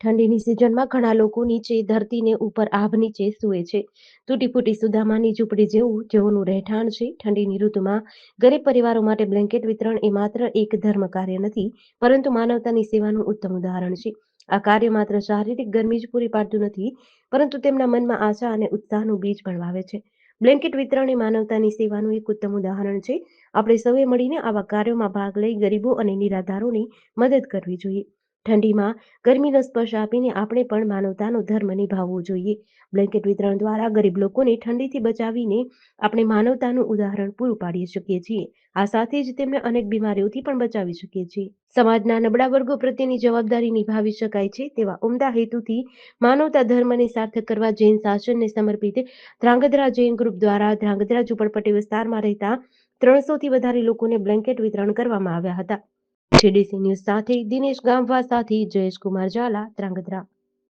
ઠંડીની સિઝનમાં ઘણા લોકો નીચે ધરતીને ઉપર આભ નીચે સૂએ છે. તૂટી ફૂટી સુદામાની ઝૂંપડી જેવું, જેઓનું રહેઠાણ છે, ઠંડીની ઋતુમાં ગરીબ પરિવારો માટે બ્લેન્કેટ વિતરણ એ માત્ર એક ધર્મ કાર્ય નથી, પરંતુ માનવતાની સેવાનું ઉત્તમ ઉદાહરણ છે. આ કાર્ય માત્ર શારીરિક ગરમી જ પૂરી પાડતું નથી, પરંતુ તેમના મનમાં આશા અને ઉત્સાહનું બીજ પણ વાવે છે. બ્લેન્કેટ વિતરણ એ માનવતાની સેવાનું એક ઉત્તમ ઉદાહરણ છે. આપણે સૌએ મળીને આવા કાર્યોમાં ભાગ લઈ ગરીબો અને નિરાધારોની મદદ કરવી જોઈએ. ઠંડીમાં ગરમીનો સ્પર્શ આપીને આપણે પણ માનવતાનો ધર્મ નિભાવવો જોઈએ. બ્લેન્કેટ વિતરણ દ્વારા ગરીબ લોકોને ઠંડીથી બચાવીને આપણે માનવતાનું ઉદાહરણ પૂરું પાડી શકીએ છીએ. આ સાથે જ તેમને અનેક બીમારીઓથી પણ બચાવી શકીએ છીએ. સમાજના નબળા વર્ગો પ્રત્યેની જવાબદારી નિભાવી શકાય છે તેવા ઉમદા હેતુથી માનવતા ધર્મને સાર્થક કરવા જૈન શાસનને સમર્પિત ધ્રાંગધ્રા જૈન ગ્રુપ દ્વારા ધ્રાંગધ્રા ઝુંપડપટ્ટી વિસ્તારમાં રહેતા ત્રણસોથી વધારે લોકોને બ્લેન્કેટ વિતરણ કરવામાં આવ્યા હતા. જેડીસી ન્યૂઝ સાથે દિનેશ ગામવા સાથે જયેશ કુમાર ઝાલા ધ્રાંગધ્રા